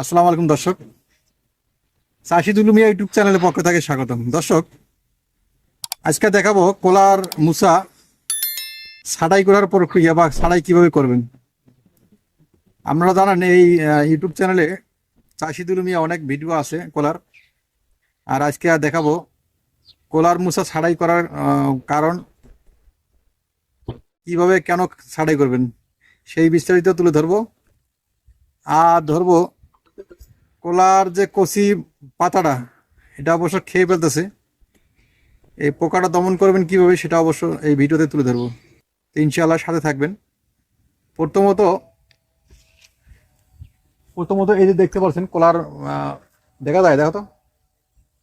আসসালামু আলাইকুম, দর্শক। চাষি দুলুমিয়া ইউটিউব চ্যানেলের পক্ষ থেকে স্বাগতম। দর্শক, আজকে দেখাবো কোলার মুসা ছাড়াই করার প্রক্রিয়া বা ছাড়াই কীভাবে করবেন। আপনারা জানেন, এই ইউটিউব চ্যানেলে চাষি দুলুমিয়া অনেক ভিডিও আছে কোলার। আর আজকে দেখাবো কোলার মুসা ছাড়াই করার কারণ কীভাবে কেন ছাড়াই করবেন, সেই বিস্তারিত তুলে ধরবো। আর ধরবো কলার যে কচি পাতাটা এটা অবশ্য খেয়ে ফেলতেছে। এই পোকাটা দমন করবেন কীভাবে সেটা অবশ্য এই ভিডিওতে তুলে ধরবো। তো ইনশাআল্লাহ সাথে থাকবেন। প্রথমত প্রথমত এই যে দেখতে পাচ্ছেন কলার দেখা যায় দেখো তো।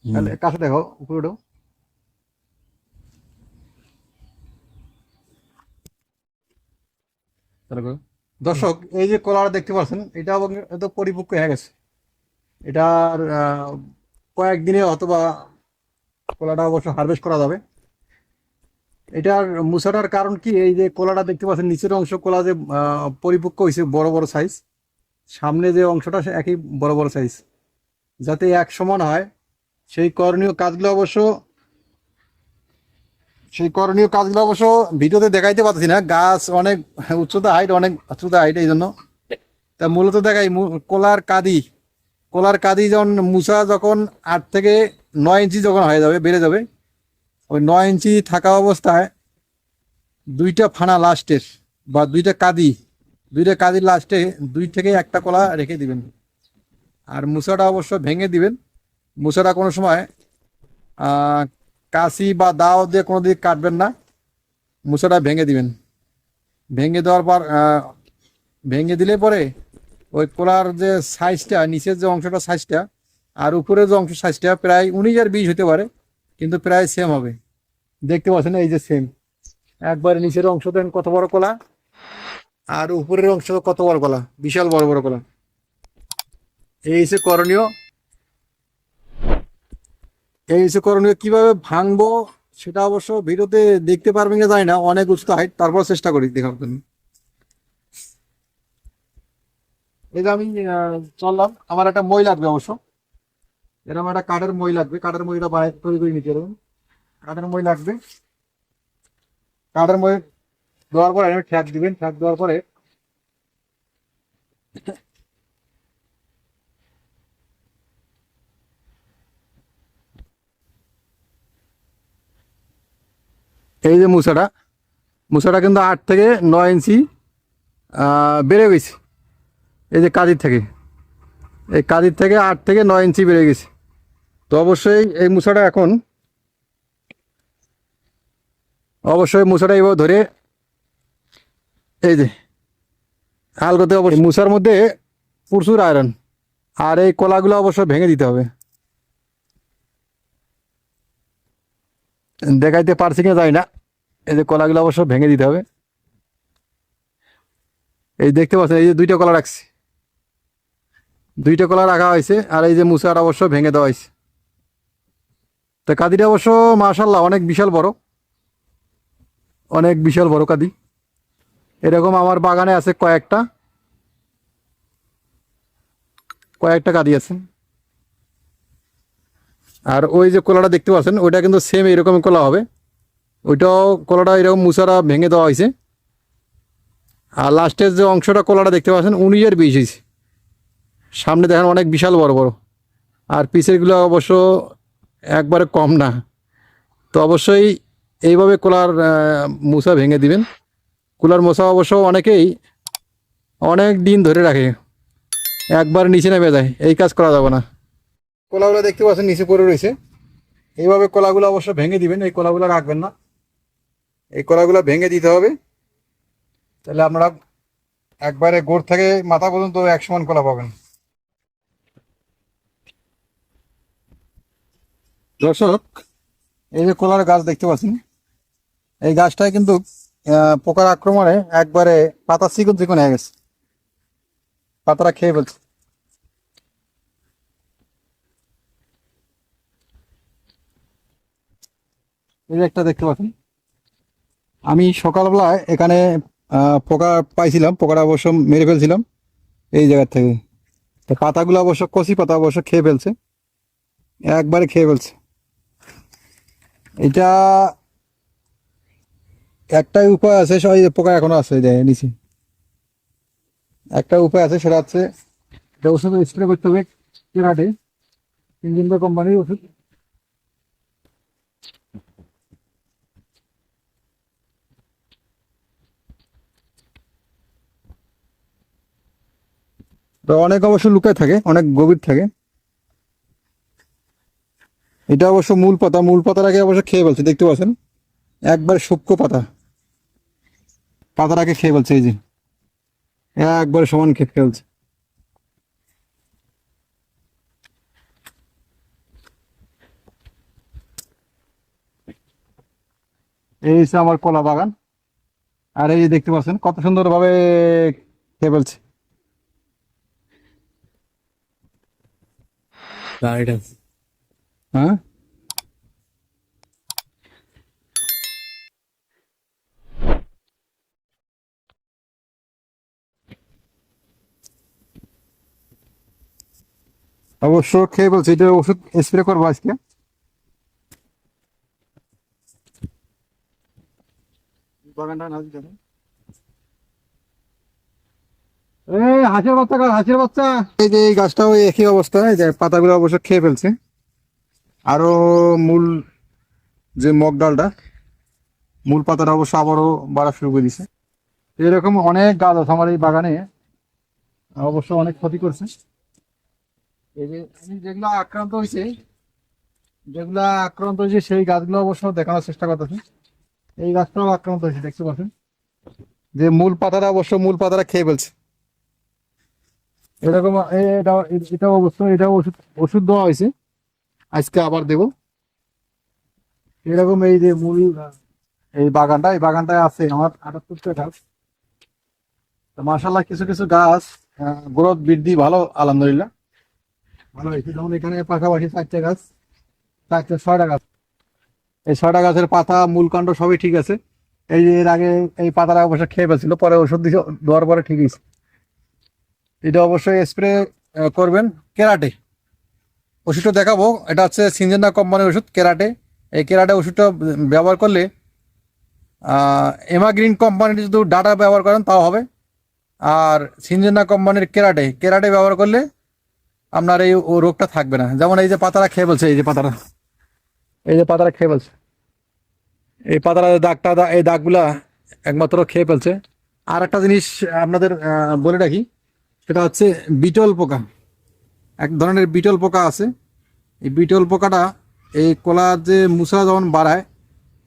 তাহলে কাছে দেখো উপরে ওঠো দর্শক এই যে কলার দেখতে পাচ্ছেন এটা পরিপক্ক হয়ে গেছে। এটার কয়েকদিনে অথবা কলাটা অবশ্য হারভেস্ট করা যাবে। এটার মুসাটার কারণ কি? এই যে কলাটা দেখতে পাচ্ছেন, নিচের অংশ কলা যে পরিপক্ক হয়েছে, বড় বড় সাইজ সামনে যে অংশটা সে একই বড় বড় সাইজ যাতে এক সমান হয়, সেই করণীয় কাজগুলো অবশ্য, সেই করণীয় কাজগুলো অবশ্য ভিডিওতে দেখাইতে পারতেছি না। গাছ অনেক উচ্চতা হাইট অনেক, উচ্চতা হাইট এই জন্য। তা মূলত দেখাই কোলার কাদি। কোলার কাদি যখন মুসা যখন আট থেকে নয় ইঞ্চি যখন হয়ে যাবে, বেড়ে যাবে, ওই নয় ইঞ্চি থাকা অবস্থায় দুইটা ফানা লাস্টের বা দুইটা কাদি দুইটা কাদির লাস্টে দুই থেকে একটা কলা রেখে দিবেন। আর মুসাটা অবশ্য ভেঙে দিবেন। মুসাটা কোনো সময় কাশি বা দাও দিয়ে কোনো দিকে কাটবেন না। মুসাটা ভেঙে দিবেন। ভেঙে দেওয়ার পর ভেঙে দিলে পরে ওই কোলার যে সাইজটা, নিচের যে অংশটা সাইজটা, আর উপরের যে অংশ সাইজটা প্রায় উনিশ আর বিশ হতে পারে, কিন্তু প্রায় সেম হবে। দেখতে পাচ্ছেন এই যে সেম একবারে নিচের অংশ দেন, কত বড় কলা? আর উপরের অংশ কত বড় কলা? বিশাল বড় বড় কলা। এই হচ্ছে করণীয়। এই হচ্ছে করণীয়, কীভাবে ভাঙবো সেটা অবশ্য ভিডিওতে দেখতে পারবেন কি জানি না, অনেক উচ্চ হাইট তারপর চেষ্টা করি দেখার জন্য। এই যে আমি চললাম। আমার একটা মই লাগবে অবশ্য। এরকম একটা কাঠের মই লাগবে। কাঠের মইটা বাইরে তৈরি করে নিতে এরকম। কাঠের মই লাগবে। কাঠের মই দেওয়ার পরে আমি ঠ্যাক দিবেন। ঠ্যাক দেওয়ার পরে এই যে মুসাটা মুসাটা কিন্তু আট থেকে নয় ইঞ্চি বেড়ে গেছে। এই যে কাদির থেকে। এই কাদির থেকে আট থেকে নয় ইঞ্চি বেড়ে গেছে। তো অবশ্যই এই মুসাটা এখন অবশ্যই মুসাটা এবার ধরে এই যে আলগোতে অবশ্যই মুসার মধ্যে প্রচুর আয়রন আর এই কলাগুলো অবশ্যই ভেঙে দিতে হবে। দেখাইতে পারছি কিনা যাই না। এই যে কলাগুলো অবশ্য ভেঙে দিতে হবে। এই দেখতে পাচ্ছেন, এই যে দুইটা কলা রাখছি। দুইটা কলা রাখা হয়েছে, আর এই যে মুসার অবশ্য ভেঙে দেওয়া হয়েছে। তো কাদিটা অবশ্য মাশাল্লাহ অনেক বিশাল বড়। অনেক বিশাল বড় কাদি। এরকম আমার বাগানে আছে কয়েকটা। কয়েকটা কাদি আছে। আর ওই যে কলাটা দেখতে পাচ্ছেন, ওইটা কিন্তু সেম এরকম কলা হবে। ওইটাও, কলাটা এরকম মুসারা ভেঙে দেওয়া হয়েছে। আর লাস্টের যে অংশটা কলাটা দেখতে পাচ্ছেন উনিশের বিশ হয়েছে। সামনে দেখেন অনেক বিশাল বড় বড়। আর পিসেরগুলো অবশ্য একবারে কম না। তো অবশ্যই এইভাবে কোলার মুসা ভেঙে দিবেন। কুলার মশা অবশ্য অনেকেই অনেক দিন ধরে রাখে। একবার নিচে নেমে যায়, এই কাজ করা যাবে না। কলাগুলো দেখতে পাচ্ছেন, নিচে পড়ে রয়েছে। এইভাবে কলাগুলো অবশ্য ভেঙে দিবেন, এই কলাগুলো রাখবেন না। এই কলাগুলো ভেঙে দিতে হবে। তাহলে আপনারা একবারে গোড় থেকে মাথা পর্যন্ত এক সমান কলা পাবেন। দর্শক, এই যে কলার গাছ দেখতে পাচ্ছেন, এই গাছটায় কিন্তু পোকার আক্রমণে একবারে পাতা চিকন চিকন হয়ে গেছে। পাতাটা খেয়ে ফেলছে। এই একটা দেখতে পাচ্ছেন, আমি সকালবেলায় এখানে পোকা পাইছিলাম, পোকাটা অবশ্য মেরে ফেলছিলাম এই জায়গার থেকে। পাতাগুলো অবশ্য, কচি পাতা অবশ্য খেয়ে ফেলছে, একবারে খেয়ে ফেলছে। এটা একটাই উপায় আছে সবাই পোকা এখনও আছে দেখেন নিচে। একটা উপায় আছে, সেটা হচ্ছে এটা ওষুধ স্প্রে করতে হবে, কেরাটে, ইঞ্জিন বা কোম্পানির ওষুধ। অনেক অবশ্য লুকায় থাকে, অনেক গভীর থাকে। এটা অবশ্য মূল পাতা, মূল পাতার আগে অবশ্য খেয়ে ফেলছে, দেখতে পাচ্ছেন? একবার সূক্ষ্ম পাতা। পাতাটাকে খেয়ে ফেলছে, এই যে। একবার সমান খেয়ে ফেলছে। এই হচ্ছে আমার কলা বাগান। আর এই দেখতে পাচ্ছেন, কত সুন্দর ভাবে খেয়ে ফেলছে। হ্যাঁ? অবশ্য খেয়ে বলছি, এটা ওষুধ স্প্রে করব আজকে। হাঁসের বাচ্চা হাঁসের বাচ্চা? এই যে এই গাছটাও একই অবস্থা পাতাগুলো অবশ্য খেয়ে ফেলছে। আরও মূল যে মগ ডালটা, মূল পাতাটা অবশ্য আবারও বাড়া শুরু করে দিছে। এরকম অনেক গাছ আছে আমার এই বাগানে, অবশ্য অনেক ক্ষতি করছে। যেগুলো আক্রান্ত হয়েছে, যেগুলো আক্রান্ত হয়েছে, সেই গাছগুলো অবশ্য দেখানোর চেষ্টা করতেছে। এই গাছটাও আক্রান্ত হয়েছে, দেখতে পাচ্ছেন? যে মূল পাতাটা অবশ্য মূল পাতাটা খেয়ে ফেলছে। এরকম এটা অবশ্য এটা ওষুধ ওষুধ দেওয়া হয়েছে। আজকে আবার দেব। এরকম এই যে মূল এই বাগানটা এই বাগানটায় আছে আমার আটাত্তরটা গাছ। তো মাসাল্লাহ কিছু কিছু গাছ গ্রোথ বৃদ্ধি ভালো আলহামদুলিল্লাহ। ভালো হয়েছে। যেমন এখানে পাশাপাশি চারটে গাছ চারটে ছয়টা গাছ। এই ছয়টা গাছের পাতা মূল কাণ্ড সবই ঠিক আছে। এই যে এর আগে এই পাতাটা অবশ্য খেয়ে ফেলছিল পরে ওষুধ দিয়ে দেওয়ার পরে ঠিক হয়েছে। এটা অবশ্যই স্প্রে করবেন কেরাটে। ওষুধটা দেখাবো। এটা হচ্ছে সিনজেনা কোম্পানির ওষুধ, কেরাটে। এই কেরাটে ওষুধটা ব্যবহার করলে এমাগ্রিন কোম্পানির যদি ডাটা ব্যবহার করেন তাও হবে। আর সিনজেনা কোম্পানির কেরাটে কেরাটে ব্যবহার করলে আপনার এই রোগটা থাকবে না। যেমন এই যে পাতাটা খেয়ে বলছে, এই যে পাতাটা এই যে পাতাটা খেয়ে বলছে, এই পাতাটা দাগটা এই দাগগুলা একমাত্র খেয়ে ফেলছে। আর একটা জিনিস আপনাদের বলে রাখি, সেটা হচ্ছে বিটল পোকা। এক ধরনের বিটল পোকা আছে। এই বিটল পোকাটা এই কলার যে মুসা যখন বাড়ায়,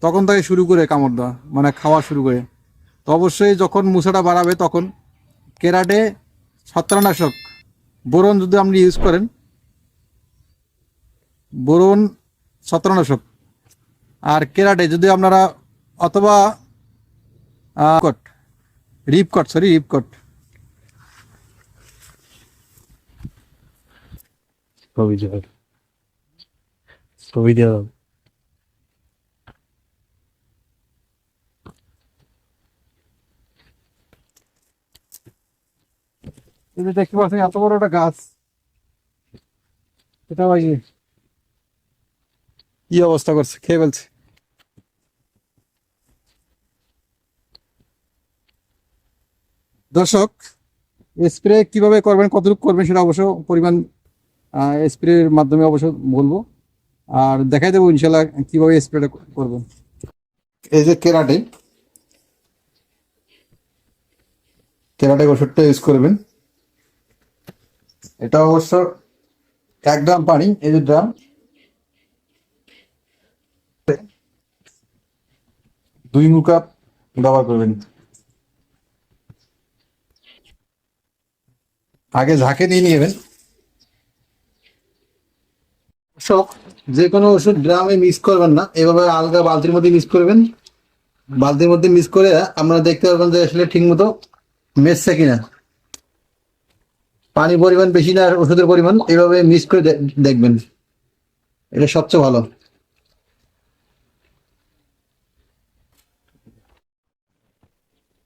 তখন থেকে শুরু করে কামড় দেওয়া মানে খাওয়া শুরু করে। তো অবশ্যই যখন মুসাটা বাড়াবে তখন কেরাটে ছত্রানাশক বোরন যদি আপনি ইউজ করেন, বোরন ছত্রানাশক আর কেরাটে যদি আপনারা অথবা কট রিপকট সরি রিপকট ছবি দেওয়া এই দেখতে পাচ্ছেন এত বড় একটা গাছ। এটা ভাই কি অবস্থা করছে খেয়ে ফেলছে দর্শক স্প্রে কীভাবে করবেন, কতটুকু করবেন সেটা অবশ্য পরিমাণ স্প্রের মাধ্যমে অবশ্য বলব। আর দেখাই দেবো ইনশাল্লাহ কীভাবে স্প্রেটা করব। এই যে কেরাটে কেরাটে ওষুধটা ইউজ করবেন। এটা অবশ্য এক ড্রাম পানি, এই যে ড্রাম দুই মুখ কাপ ব্যবহার করবেন। আগে ঝাঁকে নিয়ে নেবেন। সব যে কোনো ওষুধ ড্রামে মিক্স করবেন না। এভাবে আলগা বালতির মধ্যে মিক্স করবেন। বালতির মধ্যে মিক্স করে আপনারা দেখতে পারবেন যে আসলে ঠিক মতো মেশছে কিনা। পানি পরিমাণ বেশি না ওষুধের পরিমাণ, এভাবে মিক্স করে দেখবেন। এটা সবচেয়ে ভালো।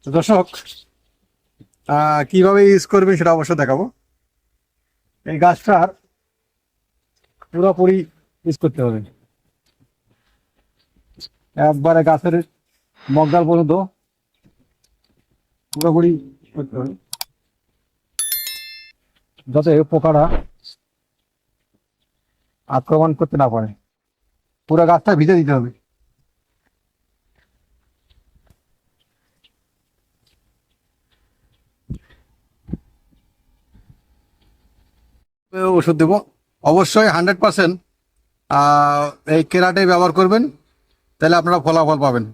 দর্শক কীভাবে ইউজ করবেন সেটা অবশ্যই দেখাবো। এই গাছটার পুরোপুরি ইউজ করতে হবে। একবারে গাছের মগডাল পর্যন্ত পুরোপুরি করতে হবে। যাতে পোকাটা আক্রমণ করতে না পারে। পুরো গাছটা ভিজে দিতে হবে। ওষুধ দেবো। অবশ্যই হান্ড্রেড পার্সেন্ট এই কেরাটাই ব্যবহার করবেন, তাহলে আপনারা ফলাফল পাবেন।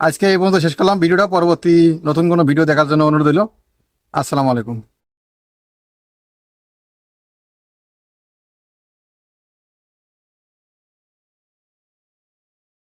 আজকে এই পর্যন্ত শেষ করলাম। ভিডিওটা পরবর্তী নতুন কোনো ভিডিও দেখার জন্য অনুরোধ দিল আসসালামু আলাইকুম।